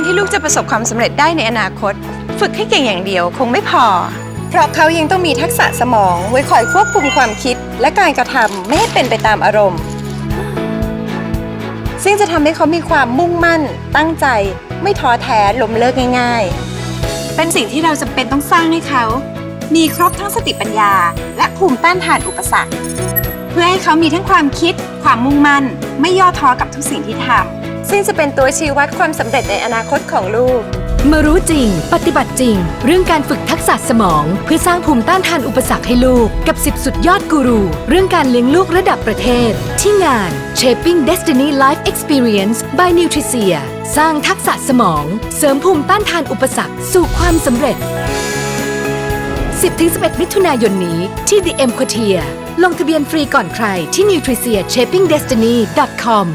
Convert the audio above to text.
การที่ลูกจะประสบความสำเร็จได้ในอนาคต ฝึกให้เก่งอย่างเดียวคงไม่พอ เพราะเขายังต้องมีทักษะสมอง ไว้คอยควบคุมความคิด และการกระทำไม่ให้เป็นไปตามอารมณ์ ซึ่งจะทำให้เขามีความมุ่งมั่น ตั้งใจ ไม่ท้อแท้ล้มเลิกง่าย ๆ เป็นสิ่งที่เราจำเป็นต้องสร้างให้เขา มีครบทั้งสติปัญญา และภูมิต้านทานอุปสรรค เพื่อให้เขามีทั้งความคิด ความมุ่งมั่น ไม่ย่อท้อกับทุกสิ่งที่ทำ ซึ่งจะเป็นตัวชี้วัดความสำเร็จในอนาคตของลูก มารู้จริง ปฏิบัติจริง เรื่องการฝึกทักษะสมอง เพื่อสร้างภูมิต้านทานอุปสรรคให้ลูก กับ 10 สุดยอดกูรู เรื่องการเลี้ยงลูกระดับประเทศ ที่งาน Shaping Destiny Life Experience by Nutricia สร้างทักษะสมอง เสริมภูมิต้านทานอุปสรรคสู่ความสำเร็จ 10-11 มิถุนายนนี้ที่ The M Quartier ลงทะเบียนฟรีก่อนใครที่ nutricia shapingdestiny.com